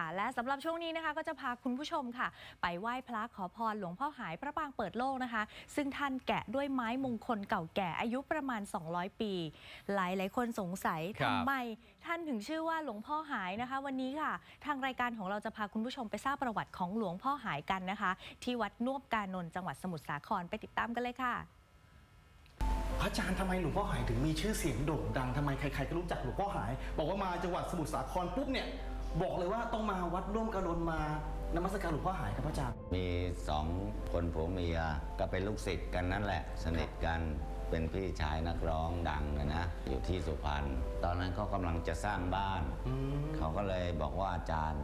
ค่ะ และสำหรับช่วงนี้นะคะก็จะพาคุณผู้ชมค่ะ ไปไหว้พระขอพรหลวงพ่อหายพระปรางเปิดโลกนะคะ ซึ่งท่านแกะด้วยไม้มงคลเก่าแก่อายุประมาณ 200 ปี หลายหลายๆคนสงสัยครับทำไมท่านถึงชื่อว่าหลวงพ่อหายนะคะ วันนี้ค่ะ ทางรายการของเราจะพาคุณผู้ชมไปทราบประวัติของหลวงพ่อหายกันนะคะ ที่วัดนวบกานนท์จังหวัดสมุทรสาครไปติดตามกันเลยค่ะพระอาจารย์ทำไมหลวงพ่อหายถึงมีชื่อเสียงโด่งดังทำไมใครๆก็รู้จักหลวงพ่อหาย บอกว่ามาจังหวัดสมุทรสาครปุ๊บเนี่ย บอกเลยว่าต้องมาวัดร่วมกระดนมานมัสการหลวงพ่อหายครับพระอาจารย์ มีสองคนผัวเมียก็เป็นลูกศิษย์กันนั่นแหละ สนิทกันเป็นพี่ชายนักร้องดังนะนะ อยู่ที่สุพรรณตอนนั้นเขากำลังจะสร้างบ้าน อืม เขาก็เลยบอกว่าอาจารย์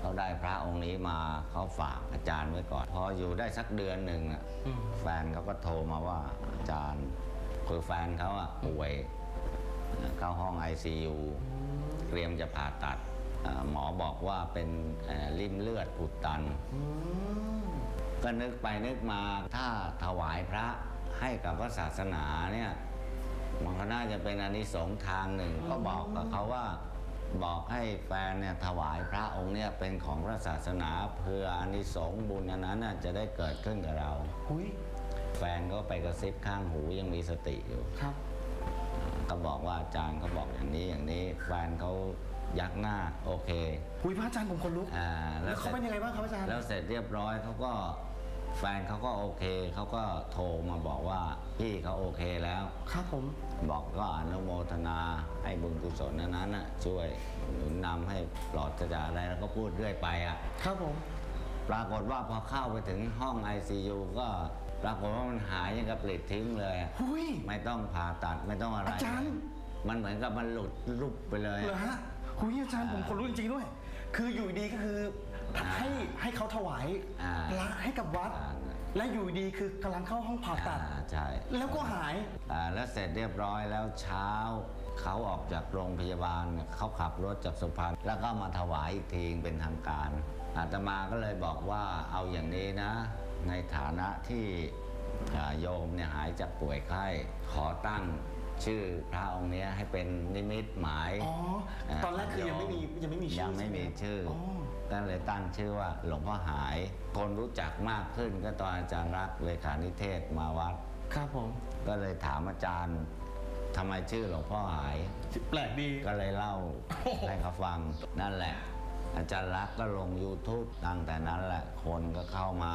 เขาได้พระองค์นี้มาเขาฝากอาจารย์ไว้ก่อน พออยู่ได้สักเดือนหนึ่งอะอืม แฟนเขาก็โทรมาว่าอาจารย์คือแฟนเขาอะป่วย เข้าห้อง ICU เตรียมจะผ่าตัดเอ่อ หมอบอกว่าเป็นเอ่อริ่มเลือดอุดตันอืมก็นึกไปนึกมาถ้าถวายพระให้กับพระศาสนาเนี่ยมันก็น่าจะเป็นอานิสงส์ทางหนึ่ง ก็บอกกับเขาว่าบอกให้แฟนเนี่ยถวายพระองค์เนี่ยเป็นของพระศาสนาเพื่ออานิสงส์บุญอันนั้นน่ะจะได้เกิดขึ้นกับเราหุยแฟนก็ไปกระซิบข้างหูยังมีสติอยู่ครับ ก็บอกว่าอาจารย์เขาบอกอย่างนี้อย่างนี้แฟนเขา ยักหน้าโอเคหุยพระอาจารย์ผมคนลุกอ่าแล้วเขาเป็นยังไงบ้างครับอาจารย์แล้วเสร็จเรียบร้อยเขาก็แฟนเขาก็โอเคเขาก็โทรมาบอกว่าพี่เขาโอเคแล้วครับผมบอกก็อนุโมทนาให้บุญกุศลนั้นน่ะช่วยหนุนนำให้ปลอดจากอะไรแล้วก็พูดเรื่อยไปอะครับผม ปรากฏว่าพอเข้าไปถึงห้อง ICU ก็ปรากฏว่ามันหายยังกับปลิดทิ้งเลยอะหุยไม่ต้องผ่าตัดไม่ต้องอะไรอาจารย์มันเหมือนกับมันหลุดรุบไปเลยเหรอฮะ หุยอาจารย์ผมคนลุกจริงๆด้วย คืออยู่ดีก็คือให้ให้เขาถวายอ่าพระให้กับวัด อ่า และอยู่ดีคือกำลังเข้าห้องผ่าตัด อ่าใช่แล้วก็หาย อ่าแล้วเสร็จเรียบร้อยแล้วเช้า เขาออกจากโรงพยาบาลเนี่ยเขาขับรถจากสุพรรณแล้วก็มาถวายอีกทีเป็นทางการ อาตมาก็เลยบอกว่าเอาอย่างนี้นะ ในฐานะที่อ่าโยมเนี่ยหายจากป่วยไข้ขอตั้ง ชื่อพระองค์เนี้ยให้เป็นนิมิตหมายอ๋อ ตอนแรกคือยังไม่มียังไม่มีชื่อยังไม่มีชื่ออ๋อก็เลยตั้งชื่อว่าหลวงพ่อหาย คนรู้จักมากขึ้นก็ตอนอาจารย์รักษณ์เลขานิเทศมาวัด ครับผม ก็เลยถามอาจารย์ทำไมชื่อหลวงพ่อหาย แปลกดี ก็เลยเล่าโอ้โหให้เขาฟังนั่นแหละ อาจารย์รักษณ์ก็ลง YouTube ตั้งแต่นั้นแหละคนก็เข้ามา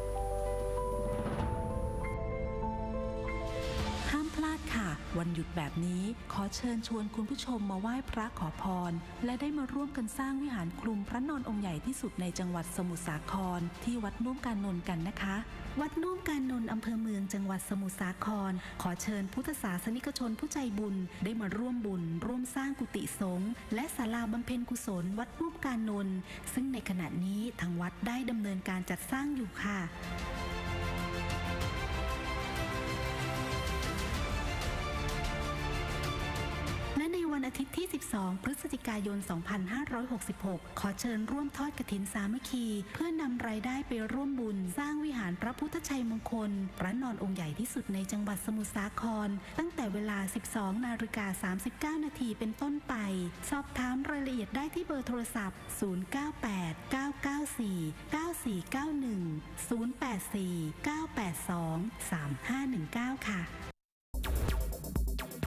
าดค่ะ วันหยุดแบบนี้ขอเชิญชวนคุณผู้ชมมาไหว้พระขอพร และได้มาร่วมกันสร้างวิหารคลุมพระนอนองค์ใหญ่ที่สุดในจังหวัดสมุทรสาคร ที่วัดนุ่มการนนท์กันนะคะ วัดนุ่มการนนท์อำเภอเมืองจังหวัดสมุทรสาคร ขอเชิญพุทธศาสนิกชนผู้ใจบุญ ได้มาร่วมบุญ ร่วมสร้างกุฏิสงฆ์และศาลาบำเพ็ญกุศล วัดนุ่มการนนท์ซึ่งในขณะนี้ทางวัดได้ดำเนินการจัดสร้างอยู่ค่ะ วันอาทิตย์ที่ 12 พฤศจิกายน 2566 ขอเชิญร่วมทอดกฐินสามัคคี เพื่อนำรายได้ไปร่วมบุญ สร้างวิหารพระพุทธชัยมงคล พระนอนองค์ใหญ่ที่สุดในจังหวัดสมุทรสาคร ตั้งแต่เวลา 12 นาฬิกา 39 นาทีเป็นต้นไป สอบถามรายละเอียดได้ที่เบอร์โทรศัพท์ 098 994 9491 084 982 3519 ค่ะ